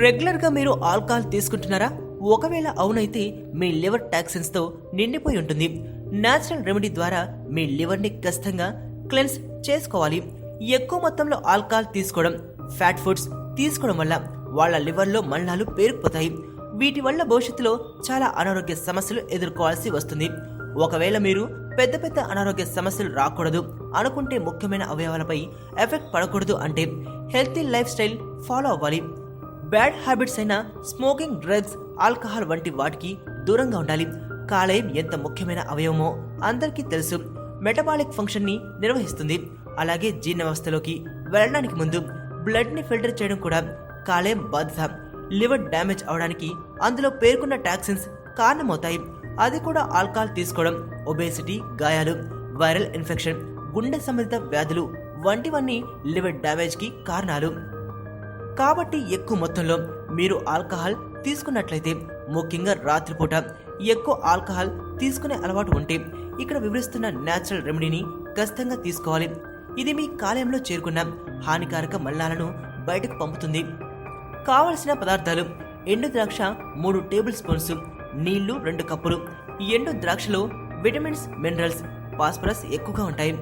రెగ్యులర్గా మీరు ఆల్కహాల్ తీసుకుంటున్నారా? ఒకవేళ అవునైతే మీ లివర్ టాక్సిన్స్తో నిండిపోయి ఉంటుంది. న్యాచురల్ రెమెడీ ద్వారా మీ లివర్ని ఖచ్చితంగా క్లెన్స్ చేసుకోవాలి. ఎక్కువ మొత్తంలో ఆల్కహాల్ తీసుకోవడం ఫ్యాట్ ఫుడ్స్ తీసుకోవడం వల్ల వాళ్ళ లివర్లో మలినాలు పేరుకుపోతాయి. వీటి వల్ల భవిష్యత్తులో చాలా అనారోగ్య సమస్యలు ఎదుర్కోవాల్సి వస్తుంది. ఒకవేళ మీరు పెద్ద పెద్ద అనారోగ్య సమస్యలు రాకూడదు అనుకుంటే ముఖ్యమైన అవయవాలపై ఎఫెక్ట్ పడకూడదు అంటే హెల్తీ లైఫ్ స్టైల్ ఫాలో అవ్వాలి. బ్యాడ్ హ్యాబిట్స్ అయిన స్మోకింగ్ డ్రగ్స్ ఆల్కహాల్ వంటి వాటికి దూరంగా ఉండాలి. కాలేయం ఎంత ముఖ్యమైన అవయవమో అందరికీ తెలుసు. మెటబాలిక్ ఫంక్షన్ని నిర్వహిస్తుంది. అలాగే జీర్ణ వ్యవస్థలోకి వెళ్ళడానికి ముందు బ్లడ్ని ఫిల్టర్ చేయడం కూడా కాలేయం బాధ్యత. లివర్ డ్యామేజ్ అవడానికి అందులో పేర్కొన్న టాక్సిన్స్ కారణమవుతాయి. అది కూడా ఆల్కహాల్ తీసుకోవడం ఒబేసిటీ గాయాలు వైరల్ ఇన్ఫెక్షన్ గుండె సంబంధిత వ్యాధులు వంటివన్నీ లివర్ డ్యామేజ్కి కారణాలు. కాబట్టి ఎక్కువ మొత్తంలో మీరు ఆల్కహాల్ తీసుకున్నట్లయితే ముఖ్యంగా రాత్రిపూట ఎక్కువ ఆల్కహాల్ తీసుకునే అలవాటు ఉంటే ఇక్కడ వివరిస్తున్న న్యాచురల్ రెమెడీని ఖచ్చితంగా తీసుకోవాలి. ఇది మీ కాలేయంలో చేరుకున్న హానికారక మల్లాలను బయటకు పంపుతుంది. కావలసిన పదార్థాలు ఎండు ద్రాక్ష మూడు టేబుల్ స్పూన్స్ నీళ్ళు రెండు కప్పులు. ఎండు ద్రాక్షలో విటమిన్స్ మినరల్స్ ఫాస్ఫరస్ ఎక్కువగా ఉంటాయి.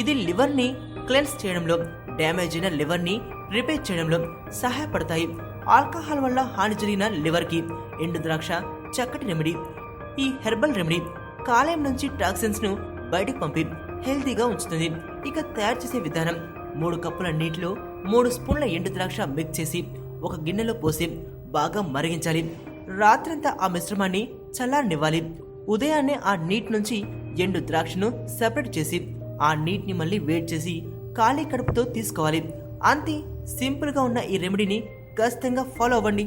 ఇది లివర్ని క్లెన్స్ చేయడంలో డ్యామేజ్ అయిన లివర్ని రిపేర్ చేయడంలో సహాయపడతాయి. ఆల్కహాల్ వల్ల హాని జరిగిన లివర్కి ఎండు ద్రాక్ష చక్కటి రెమెడీ ఈ హెర్బల్ రెమెడీ కాలేయం నుంచి టాక్సిన్స్ను బయటకు పంపి హెల్తీగా ఉంచుతుంది. ఇక తయారు చేసే విధానం మూడు కప్పుల నీటిలో మూడు స్పూన్ల ఎండు ద్రాక్ష మిక్స్ చేసి ఒక గిన్నెలో పోసి బాగా మరిగించాలి. రాత్రంతా ఆ మిశ్రమాన్ని చల్లారనివ్వాలి. ఉదయాన్నే ఆ నీటి నుంచి ఎండు ద్రాక్షను సెపరేట్ చేసి ఆ నీటిని మళ్ళీ వేడి చేసి ఖాళీ కడుపుతో తీసుకోవాలి. అంతే సింపుల్గా ఉన్న ఈ రెమెడీని ఖచ్చితంగా ఫాలో అవ్వండి.